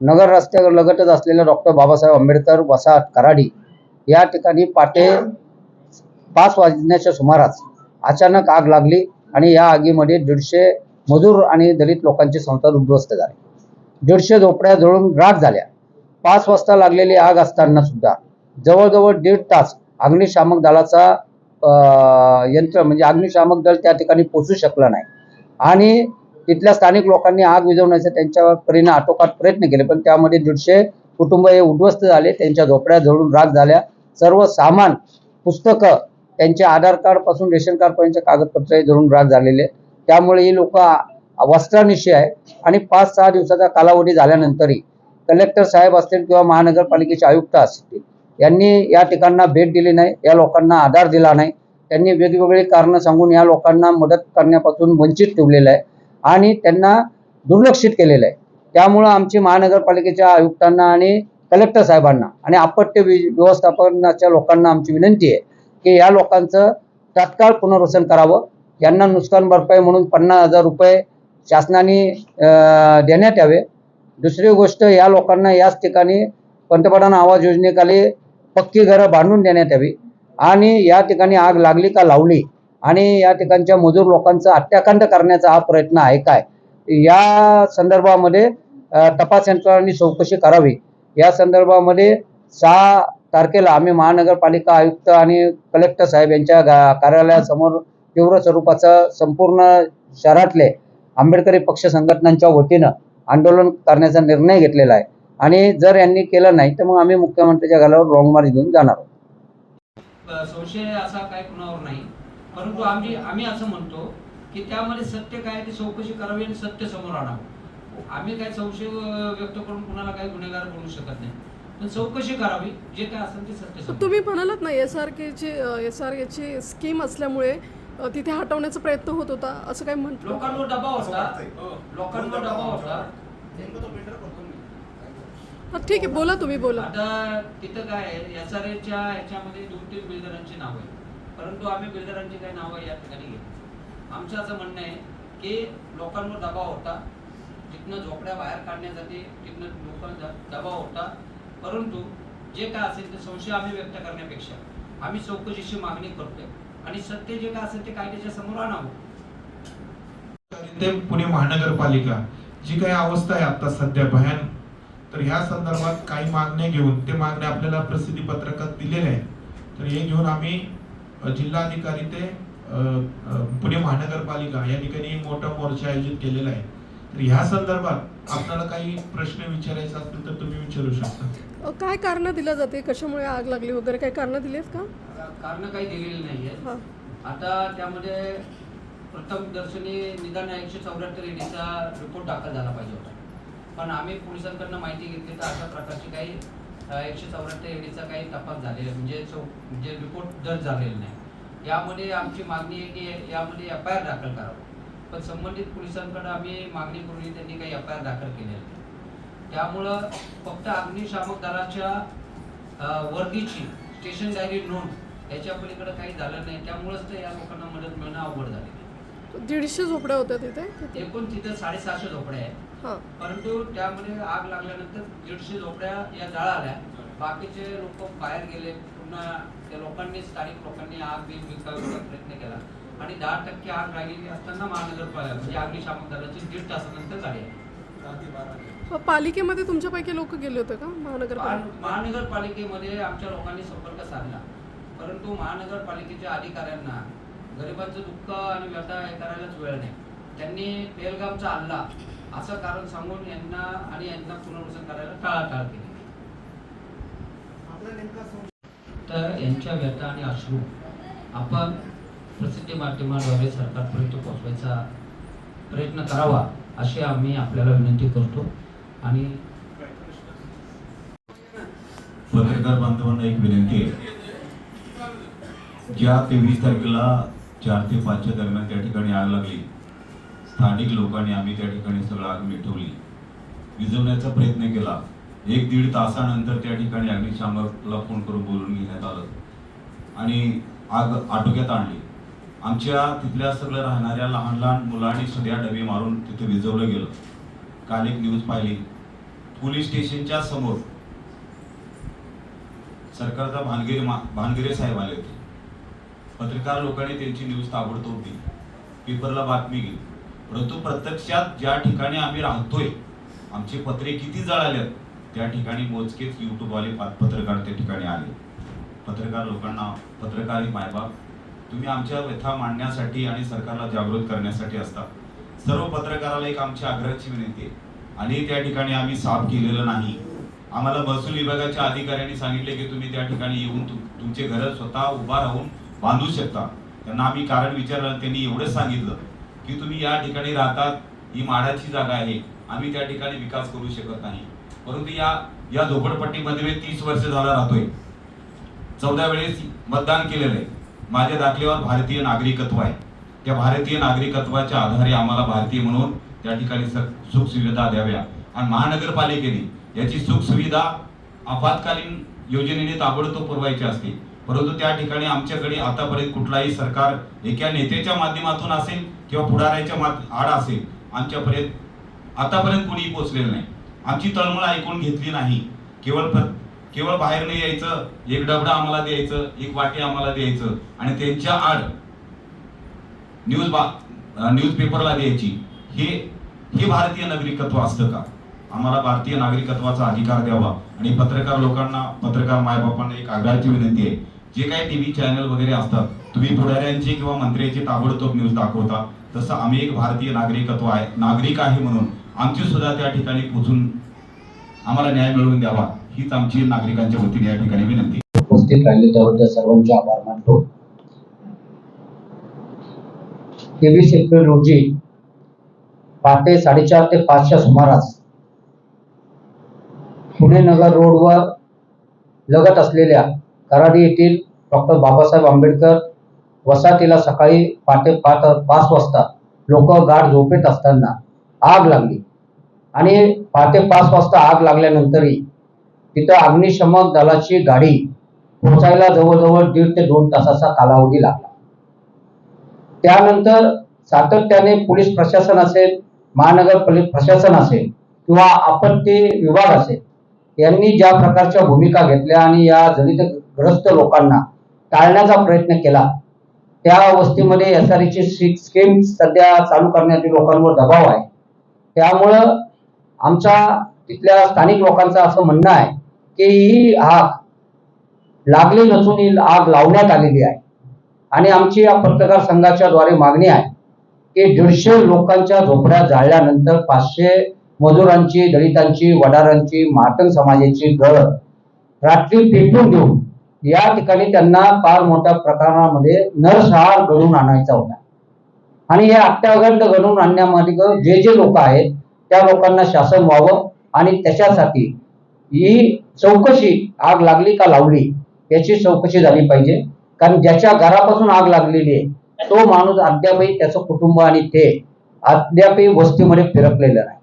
नगर रस्त्यावर लगतच असलेल्या डॉक्टर बाबासाहेब आंबेडकर वसाहत कराडी या ठिकाणी पाटे पाच वाजण्याच्या सुमारास अचानक आग लागली आणि या आगीमध्ये दीडशे मजूर आणि दलित लोकांची संस्था उद्ध्वस्त झाली. दीडशे झोपड्या जळून राख झाल्या. पाच वाजता लागलेली आग असताना सुद्धा जवळजवळ दीड तास अग्निशामक दलाचा अं, यंत्र म्हणजे अग्निशामक दल त्या ठिकाणी पोचू शकलं नाही. आणि तिथल्या स्थानिक लोकांनी आग विझवण्याचा त्यांच्यावर परीने आटोकाट प्रयत्न केले पण त्यामध्ये दीडशे कुटुंब हे उद्ध्वस्त झाले त्यांच्या झोपड्या जळून राख झाल्या. सर्व सामान पुस्तकं त्यांचे आधार कार्डपासून रेशन कार्ड पर्यंतचे कागदपत्र हे जळून राख झालेले. त्यामुळे ही लोक वस्त्रानिशी आहे आणि पाच सहा दिवसाचा कालावधी झाल्यानंतरही कलेक्टर साहेब असतील किंवा महानगरपालिकेचे आयुक्त असतील यांनी या ठिकाणना भेट दिली नाही या लोकांना आधार दिला नाही. त्यांनी वेगवेगळी कारणं सांगून या लोकांना मदत करण्यापासून वंचित ठेवलेलं आहे. आणि त्यांना दुर्लक्षित केलेलं आहे. त्यामुळं आमची महानगरपालिकेच्या आयुक्तांना आणि कलेक्टर साहेबांना आणि आपत्ती व्यवस्थापनाच्या लोकांना आमची विनंती आहे की या लोकांचं तात्काळ पुनर्वसन करावं. यांना नुकसान भरपाई म्हणून पन्नास हजार रुपये शासनाने देण्यात यावे. दुसरी गोष्ट या लोकांना याच ठिकाणी पंतप्रधान आवास योजनेखाली पक्की घरं बांधून देण्यात यावी. आणि या ठिकाणी आग लागली का लावली आणि या ठिकाणच्या मजूर लोकांचा हत्याकांड करण्याचा हा प्रयत्न आहे काय? या संदर्भामध्ये तपास यंत्रणांनी चौकशी करावी. या संदर्भामध्ये सहा तारखेला आम्ही महानगरपालिका आयुक्त आणि कलेक्टर साहेब यांच्या कार्यालयासमोर तीव्र स्वरूपाचं संपूर्ण शहरातले आंबेडकरी पक्ष संघटनांच्या वतीनं आंदोलन करण्याचा निर्णय घेतलेला आहे. आणि जर यांनी केलं नाही तर मग आम्ही मुख्यमंत्र्यांच्या घरावर रॉंग मार्च घेऊन जाणार आहोत. संशय असा काय कुणावर नाही. परंतु आम्ही आम्ही असं म्हणतो की त्यामध्ये सत्य काय ते चौकशी करावी आणि सत्य समोर आणावं. आम्ही काय संशय व्यक्त करून कुणाला काही गुन्हेगार बोलू शकत नाही. पण चौकशी करावी जे काय असेल ते सत्य तुम्ही म्हणालात ना एस आर केची एस आर केची स्कीम असल्यामुळे तिथे हटवण्याचा प्रयत्न होत होता असं काय म्हटलं? लोकांवर दबाव होता. लोकांवर दबाव होता. हा ठीक आहे बोला तुम्ही बोला. आता तिथं काय आहे? एस आर एच्या ह्याच्यामध्ये दोन तीन बिल्डरांची नावं आहेत. परंतु आम्ही बिल्डरांची काही नावं या ठिकाणी घेतो आमचं असं म्हणणं आहे की लोकांवर दबाव होता तिथनं झोपड्या बाहेर काढण्यासाठी तिथनं लोकांचा दबाव होता परंतु जे काय असेल ते संशय आम्ही व्यक्त करण्यापेक्षा आम्ही चौकशीची मागणी करतोय. आणि सत्य जे काय असेल ते कायद्याच्या समोर आणावं. ते पुणे महानगरपालिका जी काही अवस्था आहे आता सध्या भयान तर ह्या संदर्भात काही मागण्या घेऊन ते मागण्या आपल्याला प्रसिद्धी पत्रकात दिलेल्या आहेत. तर हे घेऊन आम्ही जिल्हाधिकारी ते पुणे महानगरपालिका या ठिकाणी मोठा मोर्चा आयोजित केलेला आहे. तर ह्या संदर्भात आपल्याला काही प्रश्न विचारायचे असतील तर तुम्ही विचारू शकता. काय कारणं दिलं जाते? कशामुळे आग लागली वगैरे? काही कारणं दिली आहेत का कारण काही दिलेली नाही आहेत. हा. आता त्यामध्ये प्रथम दर्शनी निदान एकशे चौऱ्याहत्तर ईडीचा रिपोर्ट दाखल झाला पाहिजे होता. पण आम्ही पोलिसांकडनं माहिती घेतली तर अशा प्रकारची काही एकशे चौऱ्याहत्तर ईडीचा काही तपास झालेला म्हणजे चौ म्हणजे रिपोर्ट दर्ज झालेला नाही. यामध्ये आमची मागणी आहे की यामध्ये एफ आय आर दाखल करावं. पण संबंधित पोलिसांकडे आम्ही मागणी करून त्यांनी काही एफ आय आर दाखल केलेली नाही. त्यामुळं फक्त अग्निशामक दलाच्या वर्गीची वर्दीची स्टेशन डायरी नोंद याच्या पलीकडे काही झालं नाही. त्यामुळंच तर या लोकांना मदत मिळणं अवघड झालेलं दीडशे झोपड्या होत्या तिथे? एकूण तिथं साडेसहाशे झोपड्या आहेत. हा. परंतु त्यामध्ये आग लागल्यानंतर दीडशे झोपड्या या जळाल्या बाकीचे लोक बाहेर गेले. पुन्हा त्या लोकांनी स्थानिक लोकांनी आग बिल विकावीचा प्रयत्न केला. आणि दहा टक्के आग राहिलेली असताना महानगरपालिका म्हणजे अग्निशामक दलाची दीड तासानंतर झाली पालिकेमध्ये तुमच्यापैकी लोक गेले होते का? महानगरपालिका? महान- महानगरपालिकेमध्ये आमच्या लोकांनी संपर्क साधला. परंतु महानगरपालिकेच्या अधिकाऱ्यांना गरिबांचं दुःख आणि व्यथा हे करायलाच वेळ नाही. त्यांनी पेलगामचा हल्ला असं कारण सांगून यांना आणि यांना पुनर्वसन करायला टाळाटाळ केली. तर यांच्या व्यथा आणि अश्रू आपण प्रसिद्धी माध्यमाद्वारे सरकारपर्यंत पोहोचवायचा प्रयत्न करावा अशी आम्ही आपल्याला विनंती करतो. आणि पत्रकार बांधवांना एक विनंती आहे. ज्या तेवीस तारखेला चार ते पाचच्या दरम्यान त्या ठिकाणी आग लागली. स्थानिक लोकांनी आम्ही त्या ठिकाणी सगळं आग मिटवली. विझवण्याचा प्रयत्न केला. एक दीड तासानंतर त्या ठिकाणी अग्निशामकला फोन करून बोलून घेण्यात आलं. आणि आग आटोक्यात आणली. आमच्या तिथल्या सगळ्या राहणाऱ्या लहान लहान मुलांनी सगळ्या डबे मारून तिथे विजवलं गेलं. काल एक न्यूज पाहिली. पोलीस स्टेशनच्या समोर सरकारचा भानगिरी मा- भानगिरे साहेब आले होते. पत्रकार लोकांनी त्यांची न्यूज ताबडतोब दिली. पेपरला बातमी गेली. परंतु प्रत्यक्षात ज्या ठिकाणी आम्ही राहतोय आमचे पत्रे किती जळालेत त्या ठिकाणी मोजकेच युट्यूबवाले पा- पत्रकार त्या ठिकाणी आले. पत्रकार लोकांना पत्रकारी मायबाप तुम्ही आमच्या व्यथा मांडण्यासाठी आणि सरकारला जागृत करण्यासाठी असता. सर्व पत्रकाराला एक आमची आग्रहाची विनंती आहे. आणि त्या ठिकाणी आम्ही साफ केलेलं नाही. आम्हाला महसूल विभागाच्या अधिकाऱ्यांनी सांगितले की तुम्ही त्या ठिकाणी येऊन तुमचे घर स्वतः उभा राहून बांधू शकता. त्यांना आम्ही कारण विचारलं त्यांनी एवढंच सांगितलं की तुम्ही या ठिकाणी राहतात ही माडाची जागा आहे. आम्ही त्या ठिकाणी विकास करू शकत नाही. परंतु या या झोपडपट्टीमध्ये मी तीस वर्ष झाला राहतोय. चौदा वेळेस मतदान केलेलं आहे. माझ्या दाखल्यावर भारतीय नागरिकत्व आहे. त्या भारतीय नागरिकत्वाच्या आधारे आम्हाला भारतीय म्हणून त्या ठिकाणी सुख सुविधा द्याव्या. आणि महानगरपालिकेने याची सुख सुविधा आपत्कालीन योजनेने ताबडतोब पुरवायची असते. परंतु त्या ठिकाणी आमच्याकडे आतापर्यंत कुठलाही सरकार एका नेत्याच्या माध्यमातून असेल किंवा पुढाऱ्याच्या मा आड असेल आमच्यापर्यंत आतापर्यंत कोणीही पोचलेलं नाही. आमची तळमळ ऐकून घेतली नाही. केवळ प्र- केवळ बाहेर नाही यायचं एक डबडा आम्हाला द्यायचं एक वाटी आम्हाला द्यायचं आणि त्यांच्या आड न्यूज बा न्यूज पेपरला द्यायची. हे हे भारतीय नागरिकत्व असतं का? आम्हाला भारतीय नागरिकत्वाचा अधिकार द्यावा. आणि पत्रकार लोकांना पत्रकार मायबापांना एक आग्रहाची विनंती आहे. जे काही टीव्ही चॅनल वगैरे असतात तुम्ही पुढाऱ्यांची किंवा मंत्र्यांची ताबडतोब न्यूज दाखवता तसं आम्ही एक भारतीय नागरिकत्व आहे नागरिक आहे म्हणून आमची सुद्धा त्या ठिकाणी पोचून आम्हाला न्याय मिळवून द्यावा हीच आमची नागरिकांच्या वतीने या ठिकाणी विनंती. उपस्थित राहिले त्याबद्दल सर्वांचे आभार मानतो. तेवीस एप्रिल रोजी पहाटे साडेचार ते पाचच्या सुमारास पुणे नगर रोडवर लगत असलेल्या कराडी येथील डॉक्टर बाबासाहेब आंबेडकर वसाहतीला सकाळी पहाटे पाच पाच वाजता लोक गाढ झोपेत असताना आग लागली. आणि पहाटे पाच वाजता आग लागल्यानंतरही तिथं अग्निशमक दलाची गाडी पोहोचायला जवळजवळ दीड ते दोन तासाचा कालावधी लागला. त्यानंतर सातत्याने पोलीस प्रशासन असेल महानगरपालिका प्रशासन असेल किंवा आपत्ती विभाग असेल यांनी ज्या प्रकारच्या भूमिका घेतल्या आणि या ग्रस्त लोकांना टाळण्याचा प्रयत्न केला. त्या वस्तीमध्ये एस आर ची स्कीम सध्या चालू करण्यासाठी लोकांवर दबाव आहे. त्यामुळं आमच्या तिथल्या स्थानिक लोकांचं असं म्हणणं आहे की ही आग लागली नसून ही आग लावण्यात आलेली आहे. आणि आमची या पत्रकार संघाच्या द्वारे मागणी आहे की दीडशे लोकांच्या झोपड्या जाळल्यानंतर पाचशे मजुरांची दलितांची वडारांची माटण समाजाची घर रात्री पेटून देऊन या ठिकाणी त्यांना फार मोठ्या प्रकारामध्ये नरसंहार घडून आणायचा होता. आणि हे अत्यागंड घडवून आणण्यामध्ये जे जे लोक आहेत त्या लोकांना शासन व्हावं आणि त्याच्यासाठी ही चौकशी आग लागली का लावली याची चौकशी झाली पाहिजे. कारण ज्याच्या घरापासून आग लागलेली आहे तो माणूस अद्यापही त्याचं कुटुंब आणि ते अद्यापही वस्तीमध्ये फिरकलेलं नाही.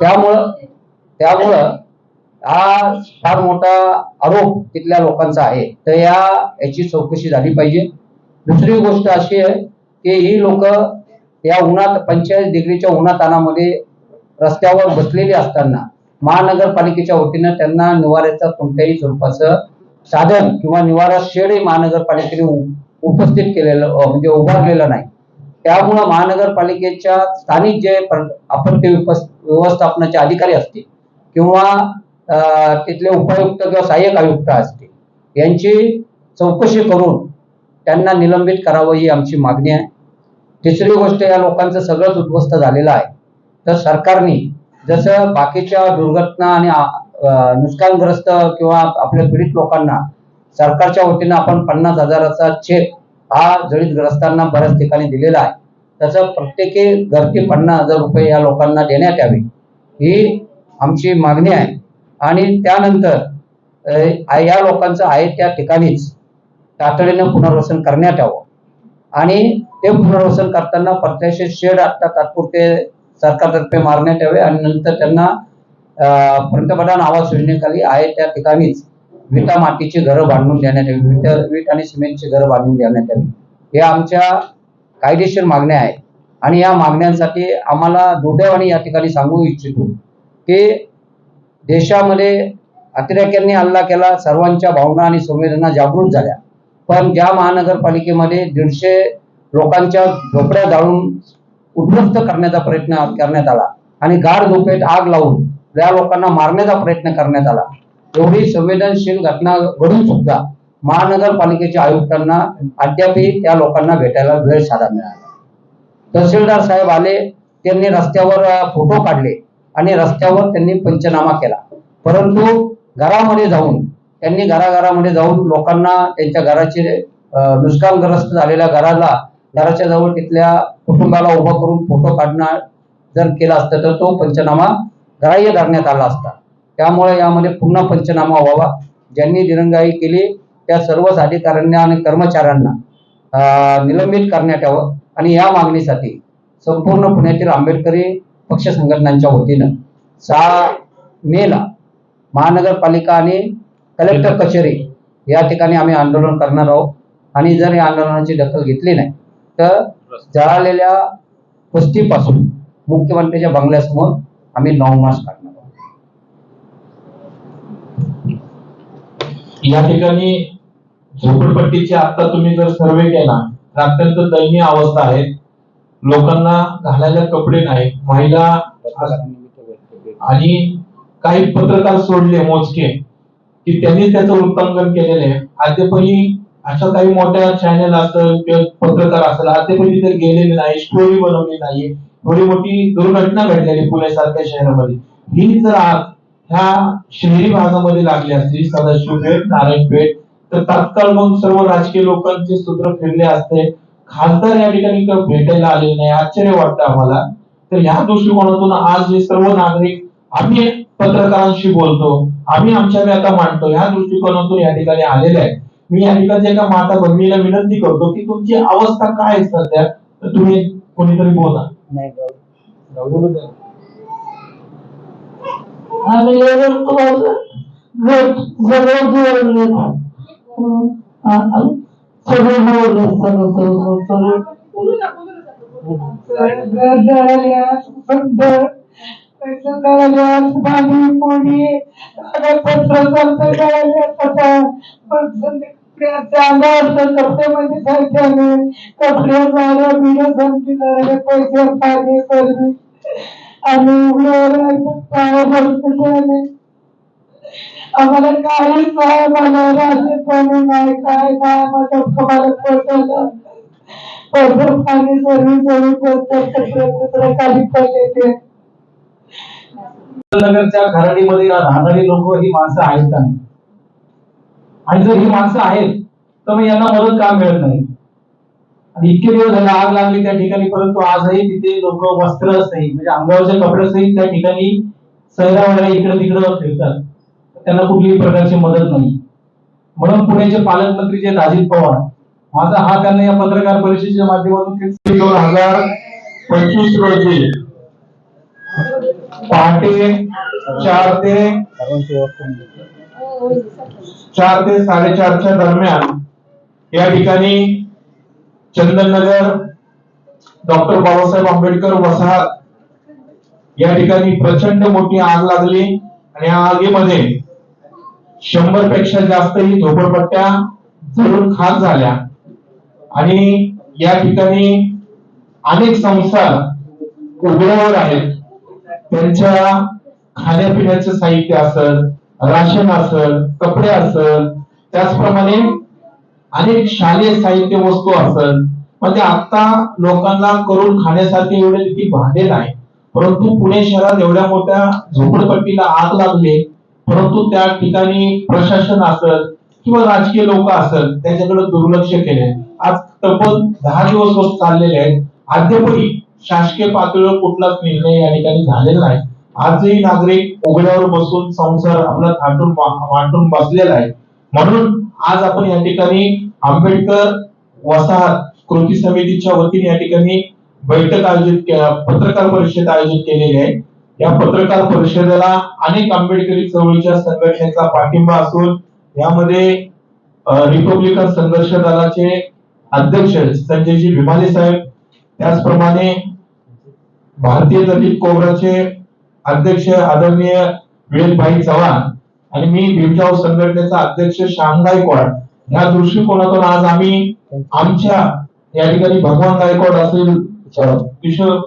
त्यामुळं त्यामुळं हा फार मोठा आरोप तिथल्या लोकांचा आहे. तर या याची चौकशी झाली पाहिजे. दुसरी गोष्ट अशी आहे की ही लोक या उन्हात पंचेचाळीस डिग्रीच्या उन्हातानामध्ये रस्त्यावर बसलेली असताना महानगरपालिकेच्या वतीनं त्यांना निवाऱ्याचं कोणत्याही स्वरूपाचं साधन किंवा निवारा शेड महानगरपालिकेने उपस्थित केलेलं म्हणजे उभारलेलं नाही. त्यामुळं महानगरपालिकेच्या स्थानिक जे आपण आपत्ती व्यवस्थापनाचे अधिकारी असतील किंवा तिथले उपायुक्त किंवा सहाय्यक आयुक्त असतील यांची चौकशी करून त्यांना निलंबित करावं ही आमची मागणी आहे. तिसरी गोष्ट या लोकांचं सगळंच उद्ध्वस्त झालेलं आहे. तर सरकारने जसं बाकीच्या दुर्घटना आणि नुकसानग्रस्त किंवा आपल्या पीडित लोकांना सरकारच्या वतीनं आपण पन्नास हजाराचा चेक हा जळीतग्रस्तांना बऱ्याच ठिकाणी दिलेला आहे. तसं प्रत्येकी घरटी पन्नास हजार रुपये या लोकांना देण्यात यावे ही आमची मागणी आहे. आणि त्यानंतर या लोकांचं आहे त्या ठिकाणीच तातडीनं पुनर्वसन करण्यात यावं. आणि ते पुनर्वसन करताना प्रत्यक्ष शेड आता तात्पुरते सरकारतर्फे मारण्यात यावे आणि नंतर त्यांना पंतप्रधान आवास योजनेखाली आहे त्या ठिकाणीच विटा मातीची घरं बांधून देण्यात यावी. विट वीट आणि सिमेंटची घरं बांधून देण्यात यावी. हे आमच्या कायदेशीर मागण्या आहेत. आणि या मागण्यांसाठी आम्हाला दुर्दैवाने या ठिकाणी सांगू इच्छितो की देशामध्ये अतिरेक्यांनी हल्ला केला सर्वांच्या भावना आणि संवेदना जागृत झाल्या. पण ज्या महानगरपालिकेमध्ये दीडशे लोकांच्या झोपड्या जाळून उद्ध्वस्त करण्याचा प्रयत्न करण्यात आला आणि गार झोपेत आग लावून त्या लोकांना मारण्याचा प्रयत्न करण्यात आला एवढी संवेदनशील घटना घडून सुद्धा महानगरपालिकेच्या आयुक्तांना अद्यापही त्या लोकांना भेटायला वेळ साधा मिळाला. तहसीलदार साहेब आले त्यांनी रस्त्यावर फोटो काढले. आणि रस्त्यावर त्यांनी पंचनामा केला. परंतु घरामध्ये जाऊन त्यांनी घराघरामध्ये जाऊन लोकांना त्यांच्या घराचे नुकसानग्रस्त झालेल्या घराला घराच्या जवळ तिथल्या कुटुंबाला उभं करून फोटो काढणं जर केला असतं तर तो पंचनामा ग्राह्य धरण्यात आला असता. त्यामुळे यामध्ये पुन्हा पंचनामा व्हावा. ज्यांनी दिरंगाई केली त्या सर्वच अधिकाऱ्यांना आणि कर्मचाऱ्यांना निलंबित करण्यात यावं. आणि या मागणीसाठी संपूर्ण पुण्यातील आंबेडकरी पक्ष संघटनांच्या वतीनं सहा मेला महानगरपालिका आणि कलेक्टर कचेरी या ठिकाणी आम्ही आंदोलन करणार आहोत. आणि जर या आंदोलनाची दखल घेतली नाही तर जळालेल्या कुस्तीपासून मुख्यमंत्र्यांच्या बंगल्यासमोर आम्ही नऊ मार्च काढणार आहोत. या ठिकाणी झोपडपट्टीची आता तुम्ही जर सर्वे केला तर अत्यंत दयनीय अवस्था आहे. लोकांना घालायला कपडे नाही महिला आणि काही पत्रकार सोडले मोजके की त्यांनी त्याचं वृत्तांकन केलेलं आहे. अद्यापही अशा काही मोठ्या चॅनल असेल किंवा पत्रकार असेल अद्यापही तिथे गेलेले नाही स्टोरी बनवली नाही थोडी मोठी दुर्घटना घडलेली पुण्यासारख्या शहरामध्ये. ही जर आज ह्या शहरी भागामध्ये लागली असती सदाशिवपेठ नारायणपेठ तर तात्काळ मग सर्व राजकीय लोकांचे सूत्र फिरले असते. खासदार या ठिकाणी का भेटायला आलेले नाही आश्चर्य वाटतं आम्हाला. तर ह्या दृष्टिकोनातून आज हे सर्व नागरिक आम्ही पत्रकारांशी बोलतो आम्ही आमच्या व्यथा मांडतो. ह्या दृष्टिकोनातून या ठिकाणी आलेले आहे मी या ठिकाणी एका माता भगिनीला विनंती करतो की तुमची अवस्था काय आहे सध्या? तर तुम्ही कोणीतरी बोला. आम्ही घर सगळं बोलले पाणी पोळी आता संपी पैसे पाणी सर्वी आणि उघड्यावर पाया भरपूर आम्हाला काही नाही मला राशन नाही काय काय माझ्या कमाला पोचायला भरपूर पाणी सर्व सर्व खाली पडलेले नगरच्या घराणीमध्ये राहणारी लोक ही माणसं आहेत का नाही? आणि जर ही माणसं आहेत तर मग यांना मदत का मिळत नाही? आणि इतके दिवस झाले आग लागली त्या ठिकाणी परंतु आजही तिथे लोक वस्त्र सहित म्हणजे अंगावरचे कपडे सहित त्या ठिकाणी सहरा वगैरे इकडे तिकडे फिरतात. त्यांना कुठलीही प्रकारची मदत नाही. म्हणून पुण्याचे पालकमंत्री जे अजित पवार माझा हा त्यांना या पत्रकार परिषदेच्या माध्यमातून दोन हजार पंचवीस रोजी पहाटे चार ते चार ते साडेचारच्या दरम्यान या ठिकाणी चंदननगर डॉक्टर बाबासाहेब आंबेडकर वसाहत या ठिकाणी प्रचंड मोठी आग लागली आणि या आगीमध्ये शंभरपेक्षा जास्त ही झोपडपट्ट्या जळून खाक झाल्या. आणि या ठिकाणी अनेक संस्था उघड्यावर आहेत. त्यांच्या खाण्यापिण्याचं साहित्य असेल राशन असेल कपडे असेल त्याचप्रमाणे अनेक शालेय साहित्य वस्तू असल. म्हणजे आता लोकांना करून खाण्यासाठी एवढे किती भांडे नाही. परंतु पुणे शहरात एवढ्या मोठ्या झोपडपट्टीला आग लागली. परंतु त्या ठिकाणी प्रशासन असेल किंवा राजकीय लोक असेल त्याच्याकडे दुर्लक्ष केले. आज तब्बल दहा दिवस होत चाललेले आहेत. अद्यापही शासकीय पातळीवर कुठलाच निर्णय या ठिकाणी झालेला नाही. आजही नागरिक उघड्यावर बसून संसार आपला थाटून मांडून बसलेला आहे. म्हणून आज आपण या ठिकाणी आंबेडकर वसाहत कृती समितीच्या वतीने या ठिकाणी बैठक आयोजित पत्रकार परिषद आयोजित केलेली आहे. या पत्रकार परिषदेला अनेक आंबेडकरी चळवळीच्या संघटनेचा पाठिंबा असून यामध्ये रिपब्लिकन संघर्ष दलाचे अध्यक्ष संजयजी भीमाले साहेब त्याचप्रमाणे भारतीय दलित कोबराचे अध्यक्ष आदरणीय विवेकभाई चव्हाण आणि मी भीमशाव संघटनेचा अध्यक्ष श्याम गायकवाड या दृष्टिकोनातून आज आम्ही आमच्या या ठिकाणी भगवान गायकवाड असेल किशोर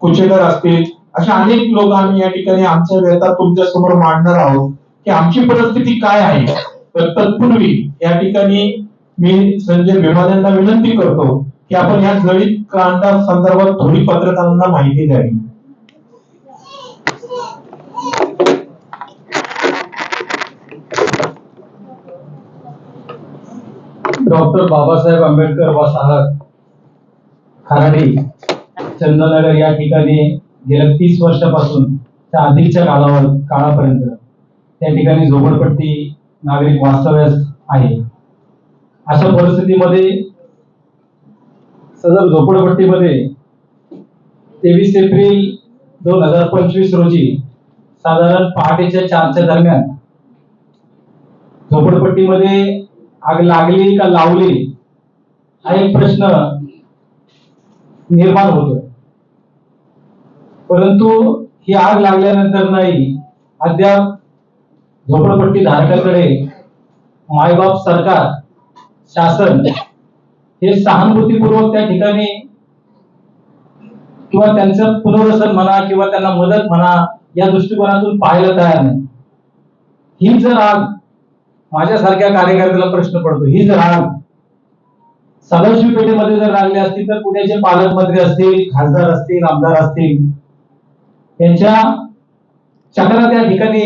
कुचेकर असतील अशा अनेक लोक आम्ही या ठिकाणी आमच्या व्यथा तुमच्यासमोर मांडणार आहोत की आमची परिस्थिती काय आहे. तर तत्पूर्वी या ठिकाणी मी संजय भीमाल यांना विनंती करतो की आपण या जळीत क्रांता संदर्भात थोडी पत्रकारांना माहिती द्यावी. डॉक्टर बाबासाहेब आंबेडकर वसाहत खराडी चंदनगर या ठिकाणी गेल्या तीस वर्षापासून त्या अधिकच्या कालावर काळापर्यंत त्या ठिकाणी झोपडपट्टी नागरिक वास्तव्यास आहे. अशा परिस्थितीमध्ये सदर झोपडपट्टीमध्ये तेवीस एप्रिल दोन हजार पंचवीस रोजी साधारण पहाटेच्या चारच्या दरम्यान झोपडपट्टीमध्ये आग लागली का लावली हा एक प्रश्न निर्माण होतोय. परंतु ही आग लागल्यानंतर नाही. अद्याप झोपडपट्टी धारकाकडे मायबाप सरकार शासन हे सहानुभूतीपूर्वक त्या ठिकाणी किंवा त्यांचं पुनर्वसन म्हणा किंवा त्यांना मदत म्हणा या दृष्टिकोनातून पाहायला तयार नाही. ही जर आग माझ्यासारख्या कार्यकर्त्याला प्रश्न पडतो ही जर आग सदाशिव पेठेमध्ये जर लागली असती तर पुण्याचे पालकमंत्री असतील खासदार असतील आमदार असतील त्यांच्या चक्रा त्या ठिकाणी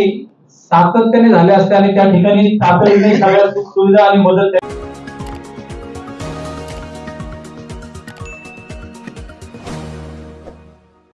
सातत्याने झाल्या असते आणि त्या ठिकाणी तातडीने सगळ्या सुख सुविधा आणि मदत